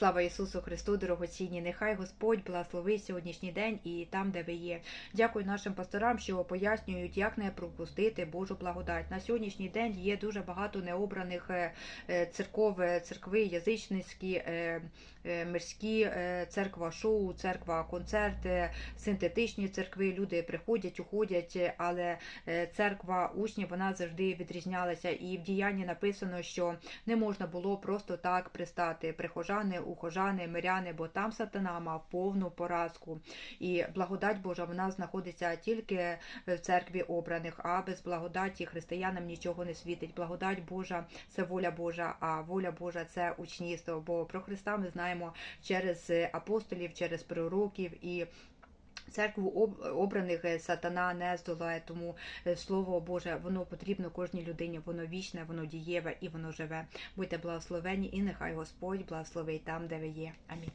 Слава Ісусу Христу, дорогоцінні! Нехай Господь благословить сьогоднішній день і там, де ви є. Дякую нашим пасторам, що пояснюють, як не пропустити Божу благодать. На сьогоднішній день є дуже багато необраних е, е, церков, е, церкви, язичницькі, мирські, церква шоу, церква концерт, е, синтетичні церкви. Люди приходять, уходять, але церква учнів вона завжди відрізнялася. І в діянні написано, що не можна було просто так пристати прихожани, ухожани, миряни, бо там сатана мав повну поразку. І благодать Божа вона знаходиться тільки в церкві обраних, а без благодаті християнам нічого не світить. Благодать Божа це воля Божа, а воля Божа це учнівство. Бо про Христа ми знаємо через апостолів, через пророків і. Церкву об- обраних е, сатана не здолає, тому е, слово Боже, воно потрібно кожній людині, воно вічне, воно дієве і воно живе. Будьте благословені, і нехай Господь благословить там, де ви є. Амінь.